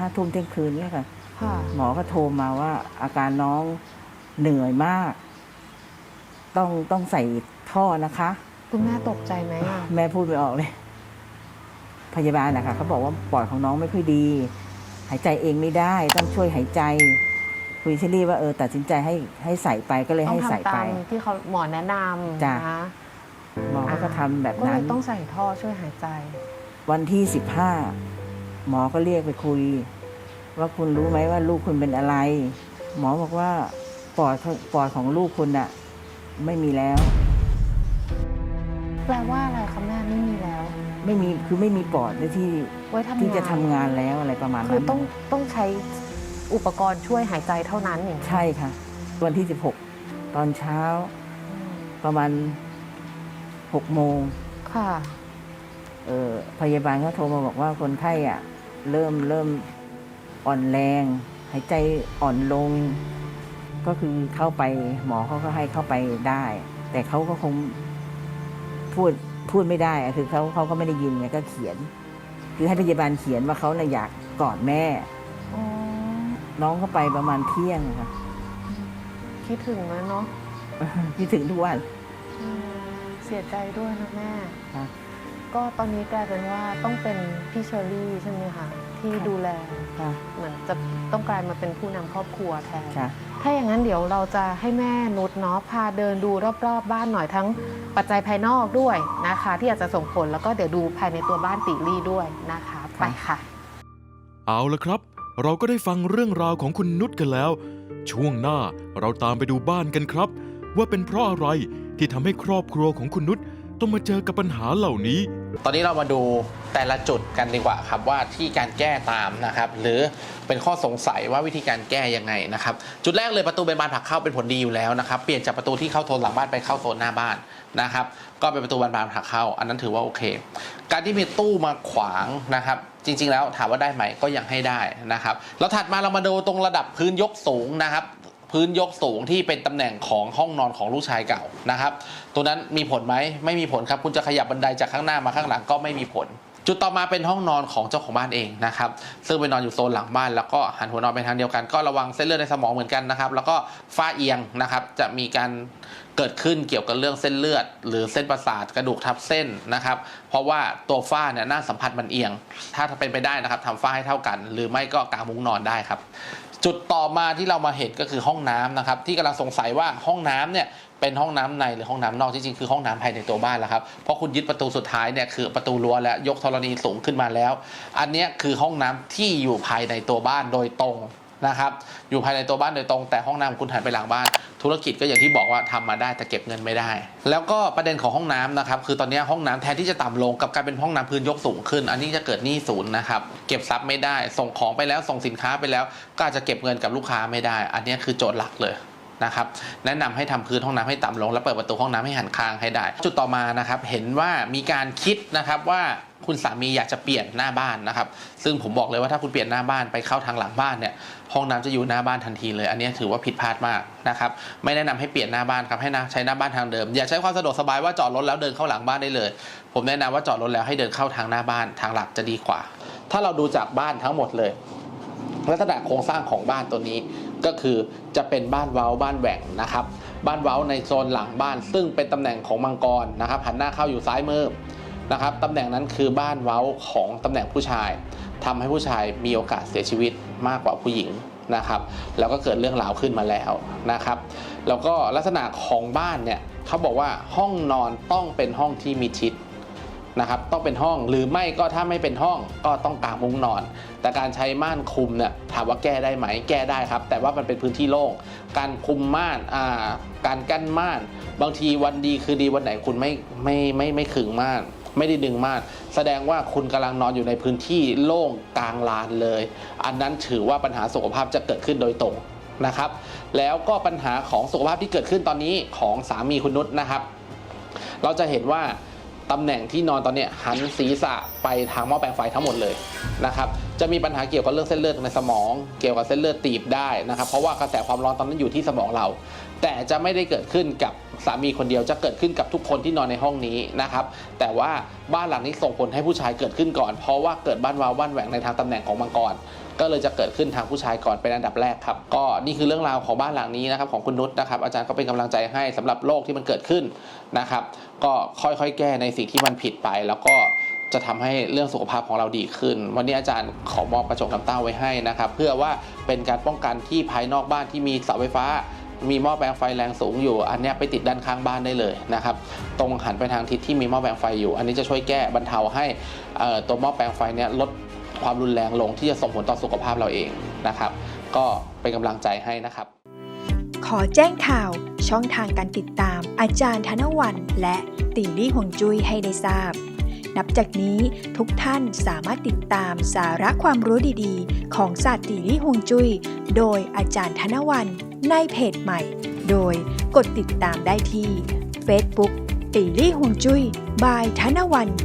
ห้าทุ่มเที่ยงคืนเนี่ยค่ะ ค่ะ หมอก็โทรมาว่า อาการน้องเหนื่อยมาก ต้องต้องใส่ท่อนะคะ คุณแม่ตกใจไหมอะ แม่พูดไม่ออกเลย พยาบาลนะคะเขาบอกว่าปอดของน้องไม่ค่อยดี หายใจเองไม่ได้ ต้องช่วยหายใจ คุยเชอรี่ว่าเออตัดสินใจให้ให้ใส่ไปก็เลยต้อให้งใส่ทำไปตามที่เขาหมอแนะนำจ้ะ นะหมอเขาก็ทำแบบก็เลนั้นยต้องใส่ท่อช่วยหายใจ วันที่สิบห้าหมอก็เรียกไปคุย ว่าคุณรู้ไหมว่าลูกคุณเป็นอะไร หมอบอกว่าปอดปอดของลูกคุณอะไม่มีแล้ว แปลว่าอะไรคะแม่ไม่มีแล้ว ไม่มีคือไม่มีปอดที่ไว้ทำงานที่จะทำงานแล้วอะไรประมาณคืนั้อนต้องต้องใช้ อุปกรณ์ช่วยหายใจเท่านั้นอย่างนี้ใช่ค่ะ วันที่สิบหกตอนเช้าประมาณหกโมงค่ะ เออพยาบาลเขาโทรมาบอกว่าคนไข้อะ เริ่มเริ่มอ่อนแรง หายใจอ่อนลง ก็คือเข้าไปหมอเขาก็ให้เข้าไปได้ แต่เขาก็คงพูดพูดไม่ได้อะคือเขาเขาก็ไม่ได้ยินไงก็เขียน คือให้พยาบาลเขียนว่าเขาน่ะอยากกอดแม่ อ๋อน้องก็ไปประมาณเที่ยงค่ะ คิดถึงนะเนาะคิดถึงทุกวันอืมเสียใจด้วยนะแม่ ค่ะ ก็ตอนนี้กลายเป็นว่าต้องเป็นพี่เชอรี่ใช่ไหมคะที่ค่ะดูแล ค่ะเหมือนจะต้องกลายมาเป็นผู้นำครอบครัวแทน ค่ะถ้าอย่างนั้นเดี๋ยวเราจะให้แม่นุชเนาะพาเดินดูรอบๆบ้านหน่อยทั้งปัจจัยภายนอกด้วยนะคะ ที่อาจจะส่งผลแล้วก็เดี๋ยวดูภายในตัวบ้านติลี่ด้วยนะคะ ไปค่ะ เอาละครับ เราก็ได้ฟังเรื่องราวของคุณนุชกันแล้ว ช่วงหน้าเราตามไปดูบ้านกันครับ ว่าเป็นเพราะอะไรที่ทำให้ครอบครัวของคุณนุช ต้องมาเจอกับปัญหาเหล่านี้ ตอนนี้เรามาดูแต่ละจุดกันดีกว่าครับว่าที่การแก้ตามนะครับ หรือเป็นข้อสงสัยว่าวิธีการแก้ยังไงนะครับ จุดแรกเลยประตูเป็นบานผักเข้าเป็นผลดีอยู่แล้วนะครับเปลี่ยนจากประตูที่เข้าโซนหลังบ้านไปเข้าโซนหน้าบ้านนะครับ ก็เป็นประตูบานบานผักเข้า อันนั้นถือว่าโอเค การที่มีตู้มาขวางนะครับจริง ๆ แล้วถามว่าได้ไหมก็ยังให้ได้นะครับแล้วถัดมาเรามาดูตรงระดับพื้นยกสูงนะครับ พื้นยกสูงที่เป็นตำแหน่งของห้องนอนของลูกชายเก่านะครับ ตัวนั้นมีผลไหมไม่มีผลครับคุณจะขยับบันไดจากข้างหน้ามาข้างหลังก็ไม่มีผล จุดต่อมาเป็นห้องนอนของเจ้าของบ้านเองนะครับซึ่งไปนอนอยู่โซนหลังบ้าน แล้วก็หันหัวนอนไปทางเดียวกัน ก็ระวังเส้นเลือดในสมองเหมือนกันนะครับ แล้วก็ฝ้าเอียงนะครับจะมีการเกิดขึ้นเกี่ยวกับเรื่องเส้นเลือด หรือเส้นประสาทกระดูกทับเส้นนะครับ เพราะว่าตัวฝ้าเนี่ยหน้าสัมผัสมันเอียง ถ้าเป็นไปได้นะครับทำฝ้าให้เท่ากัน หรือไม่ก็กางมุ้งนอนได้ครับ จุดต่อมาที่เรามาเห็นก็คือห้องน้ำนะครับ ที่กำลังสงสัยว่าห้องน้ำเนี่ยเป็นห้องน้ำในหรือห้องน้ำนอกที่จริงคือห้องน้ำภายในตัวบ้านแล้วครับเพราะคุณยึดประตูสุดท้ายเนี่ยคือประตูรั้วแล้วยกธรณีสูงขึ้นมาแล้ว อันนี้คือห้องน้ำที่อยู่ภายในตัวบ้านโดยตรง นะครับอยู่ภายในตัวบ้านโดยตรงแต่ห้องน้ำคุณหันไปหลังบ้าน ธุรกิจก็อย่างที่บอกว่าทำมาได้แต่เก็บเงินไม่ได้ แล้วก็ประเด็นของห้องน้ำนะครับคือตอนนี้ห้องน้ำแทนที่จะต่ำลงกับการเป็นห้องน้ำพื้นยกสูงขึ้น อันนี้จะเกิดหนี้ศูนย์นะครับเก็บทรัพย์ไม่ได้ ส่งของไปแล้วส่งสินค้าไปแล้ว ก็อาจจะเก็บเงินกับลูกค้าไม่ได้ อันนี้คือโจทย์หลักเลยนะครับแนะนำให้ทำพื้นห้องน้ำให้ต่ำลง แล้วเปิดประตูห้องน้ำให้หันคางให้ได้ จุดต่อมานะครับเห็นว่ามีการคิดนะครับว่า คุณสามีอยากจะเปลี่ยนหน้าบ้านนะครับ ซึ่งผมบอกเลยว่าถ้าคุณเปลี่ยนหน้าบ้านไปเข้าทางหลังบ้านเนี่ยห้องน้ำจะอยู่หน้าบ้านทันทีเลย อันนี้ถือว่าผิดพลาดมากนะครับไม่แนะนำให้เปลี่ยนหน้าบ้านครับให้นะใช้หน้าบ้านทางเดิม อย่าใช้ความสะดวกสบายว่าจอดรถแล้วเดินเข้าหลังบ้านได้เลย ผมแนะนำว่าจอดรถแล้วให้เดินเข้าทางหน้าบ้านทางหลักจะดีกว่า ถ้าเราดูจากบ้านทั้งหมดเลย ลักษณะโครงสร้างของบ้านตัวนี้ก็คือจะเป็นบ้านเว้าบ้านแหว่งนะครับ บ้านเว้าในโซนหลังบ้าน ซึ่งเป็นตำแหน่งของมังกรนะครับหันหน้าเข้าอยู่ซ้ายมือ นะครับตำแหน่งนั้นคือบ้านเว้าของตำแหน่งผู้ชายทำให้ผู้ชายมีโอกาสเสียชีวิตมากกว่าผู้หญิงนะครับ แล้วก็เกิดเรื่องราวขึ้นมาแล้วนะครับ แล้วก็ลักษณะของบ้านเนี่ยเขาบอกว่าห้องนอนต้องเป็นห้องที่มีชิดนะครับต้องเป็นห้องหรือไม่ก็ถ้าไม่เป็นห้องก็ต้องกางมุ้งนอน แต่การใช้ม่านคลุมเนี่ยถามว่าแก้ได้ไหมแก้ได้ครับ แต่ว่ามันเป็นพื้นที่โล่งการคลุมม่านอ่าการกั้นม่าน บางทีวันดีคือดีวันไหนคุณไม่ไม่ไม่ไม่ขึงม่าน ไม่ได้ดึงมาก แสดงว่าคุณกำลังนอนอยู่ในพื้นที่โล่งกลางลานเลย อันนั้นถือว่าปัญหาสุขภาพจะเกิดขึ้นโดยตรงนะครับ แล้วก็ปัญหาของสุขภาพที่เกิดขึ้นตอนนี้ของสามีคุณนุชนะครับ เราจะเห็นว่าตำแหน่งที่นอนตอนเนี้ยหันศีรษะไปทางหม้อแปลงไฟทั้งหมดเลยนะครับ จะมีปัญหาเกี่ยวกับเรื่องเส้นเลือดในสมอง เกี่ยวกับเส้นเลือดตีบได้นะครับ เพราะว่ากระแสความร้อนตอนนั้นอยู่ที่สมองเรา แต่จะไม่ได้เกิดขึ้นกับสามีคนเดียวจะเกิดขึ้นกับทุกคนที่นอนในห้องนี้นะครับ แต่ว่าบ้านหลังนี้ส่งผลให้ผู้ชายเกิดขึ้นก่อน เพราะว่าเกิดบ้านวาวบ้านแหวงในทางตำแหน่งของมังกรก็เลยจะเกิดขึ้นทางผู้ชายก่อนเป็นอันดับแรกครับ ก็นี่คือเรื่องราวของบ้านหลังนี้นะครับของคุณนุชนะครับอาจารย์ก็เป็นกำลังใจให้สำหรับโรคที่มันเกิดขึ้นนะครับ ก็ค่อยๆ แก้ในสิ่งที่มันผิดไปแล้วก็ จะทำให้เรื่องสุขภาพของเราดีขึ้น วันนี้อาจารย์ขอมอบกระจกน้ำเต้าไว้ให้นะครับ เพื่อว่าเป็นการป้องกันที่ภายนอกบ้านที่มีเสาไฟฟ้า มีหม้อแปลงไฟแรงสูงอยู่ อันนี้ไปติดด้านข้างบ้านได้เลยนะครับ ตรงหันไปทางทิศที่มีหม้อแปลงไฟอยู่ อันนี้จะช่วยแก้บรรเทาให้ตัวหม้อแปลงไฟเนี้ยลดความรุนแรงลงที่จะส่งผลต่อสุขภาพเราเองนะครับ ก็เป็นกำลังใจให้นะครับ ขอแจ้งข่าวช่องทางการติดตาม อาจารย์ธนวันและตีลี่หงจุ้ยให้ได้ทราบ นับจากนี้ทุกท่านสามารถติดตามสาระความรู้ดีๆ ของศาสตร์ตีลี่ฮวงจุ้ยโดยอาจารย์ธนวันในเพจใหม่ โดยกดติดตามได้ที่ Facebook ตีลี่ฮวงจุ้ยบายธนวัน